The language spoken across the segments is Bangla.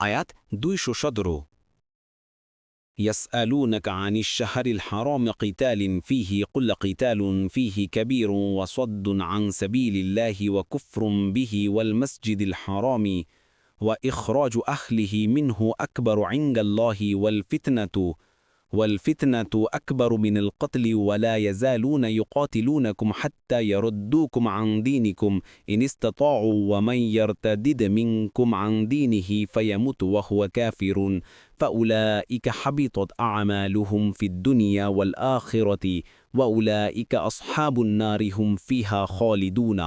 আয়াত দুইশো সতেরো يسألونك عن الشهر الحرام قتال فيه قل قتال فيه كبير وصد عن سبيل الله وكفر به والمسجد الحرام وإخراج أهله منه أكبر عند الله والفتنة والفتنة أكبر من القتل ولا يزالون يقاتلونكم حتى يردوكم عن دينكم إن استطاعوا ومن يرتدد منكم عن دينه فيمت وهو كافر فأولئك حبطت أعمالهم في الدنيا والآخرة وأولئك أصحاب النار هم فيها خالدون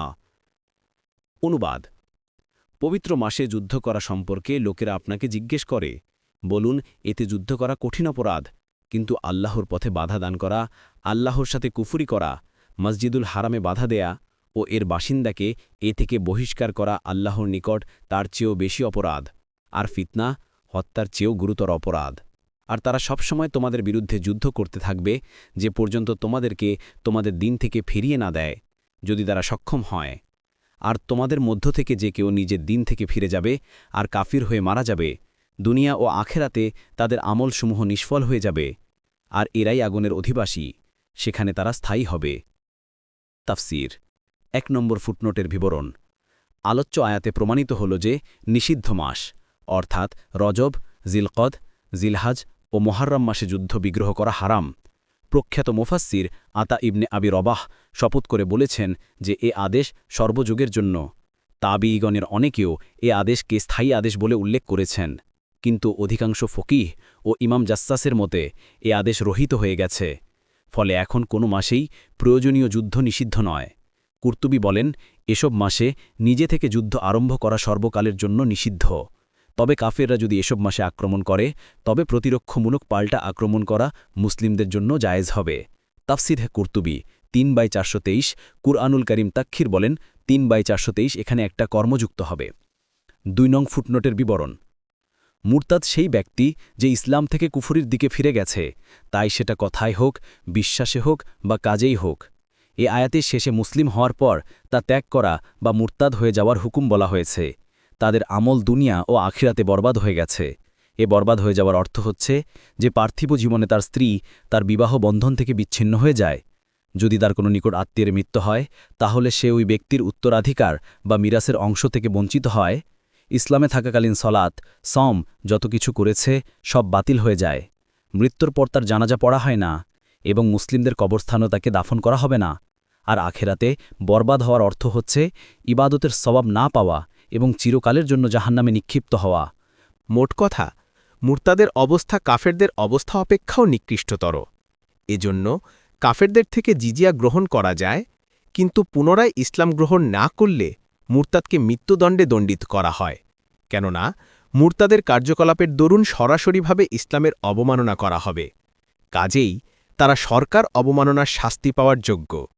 অনুবাদ পবিত্র মাসে যুদ্ধ করা সম্পর্কে লোকেরা আপনাকে জিজ্ঞেস করে বলুন এতে যুদ্ধ করা কঠিন অপরাধ কিন্তু আল্লাহর পথে বাধা দান করা, আল্লাহর সাথে কুফুরি করা, মসজিদুল হারামে বাধা দেয়া ও এর বাসিন্দাকে এ থেকে বহিষ্কার করা আল্লাহর নিকট তার চেয়েও বেশি অপরাধ, আর ফিতনা, হত্যার চেয়েও গুরুতর অপরাধ। আর তারা সবসময় তোমাদের বিরুদ্ধে যুদ্ধ করতে থাকবে, যে পর্যন্ত তোমাদেরকে তোমাদের দিন থেকে ফিরিয়ে না দেয়, যদি তারা সক্ষম হয়। আর তোমাদের মধ্য থেকে যে কেউ নিজের দিন থেকে ফিরে যাবে, আর কাফির হয়ে মারা যাবে দুনিয়া ও আখেরাতে তাদের আমলসমূহ নিষ্ফল হয়ে যাবে, আর এরাই আগুনের অধিবাসী, সেখানে তারা স্থায়ী হবে। তাফসির, এক নম্বর ফুটনোটের বিবরণ। আলোচ্য আয়াতে প্রমাণিত হল যে নিষিদ্ধ মাস, অর্থাৎ রজব, জিলকদ, জিলহাজ ও মোহারম মাসে যুদ্ধ বিগ্রহ করা হারাম। প্রখ্যাত মুফাসির আতা ইবনে আবি রবাহ শপথ করে বলেছেন যে এ আদেশ সর্বযুগের জন্য। তাবিগণের অনেকেও এ আদেশকে স্থায়ী আদেশ বলে উল্লেখ করেছেন। কিন্তু অধিকাংশ ফকিহ ও ইমাম জাস্সাসের মতে এ আদেশ রহিত হয়ে গেছে। ফলে এখন কোনো মাসেই প্রয়োজনীয় যুদ্ধ নিষিদ্ধ নয়। কুর্তুবি বলেন, এসব মাসে নিজে থেকে যুদ্ধ আরম্ভ করা সর্বকালের জন্য নিষিদ্ধ। তবে কাফেররা যদি এসব মাসে আক্রমণ করে, তবে প্রতিরক্ষামূলক পাল্টা আক্রমণ করা মুসলিমদের জন্য জায়েজ হবে। তাফসির কুর্তুবি তিন বাই চারশো তেইশ কুরআনুল করিম তাক্ষির বলেন, তিন বাই চারশো তেইশ এখানে একটা কর্মযুক্ত হবে। দুই নং ফুটনোটের বিবরণ। মুরতাদ সেই ব্যক্তি যে ইসলাম থেকে কুফুরির দিকে ফিরে গেছে। তাই সেটা কথায় হোক, বিশ্বাসে হোক বা কাজেই হোক। এ আয়াতের শেষে মুসলিম হওয়ার পর তা ত্যাগ করা বা মুরতাদ হয়ে যাওয়ার হুকুম বলা হয়েছে। তাদের আমল দুনিয়া ও আখিরাতে বরবাদ হয়ে গেছে। এ বরবাদ হয়ে যাওয়ার অর্থ হচ্ছে যে পার্থিব জীবনে তার স্ত্রী তার বিবাহ বন্ধন থেকে বিচ্ছিন্ন হয়ে যায়। যদি তার কোনো নিকট আত্মীয়ের মৃত্যু হয়, তাহলে সে ওই ব্যক্তির উত্তরাধিকার বা মিরাসের অংশ থেকে বঞ্চিত হয়। ইসলামে থাকাকালীন সলাত সম যত কিছু করেছে, সব বাতিল হয়ে যায়। মৃত্যুর পর তার জানাজা পড়া হয় না এবং মুসলিমদের কবরস্থানও তাকে দাফন করা হবে না। আর আখেরাতে বরবাদ হওয়ার অর্থ হচ্ছে ইবাদতের সবাব না পাওয়া এবং চিরকালের জন্য জাহান্নামে নিক্ষিপ্ত হওয়া। মোট কথা, মুরতাদের অবস্থা কাফেরদের অবস্থা অপেক্ষাও নিকৃষ্টতর। এজন্য কাফেরদের থেকে জিজিয়া গ্রহণ করা যায়, কিন্তু পুনরায় ইসলাম গ্রহণ না করলে মুরতাদকে মৃত্যুদণ্ডে দণ্ডিত করা হয়। কেননা, মুরতাদের কার্যকলাপের দরুন সরাসরিভাবে ইসলামের অবমাননা করা হবে। কাজেই তারা সরকার অবমাননার শাস্তি পাওয়ার যোগ্য।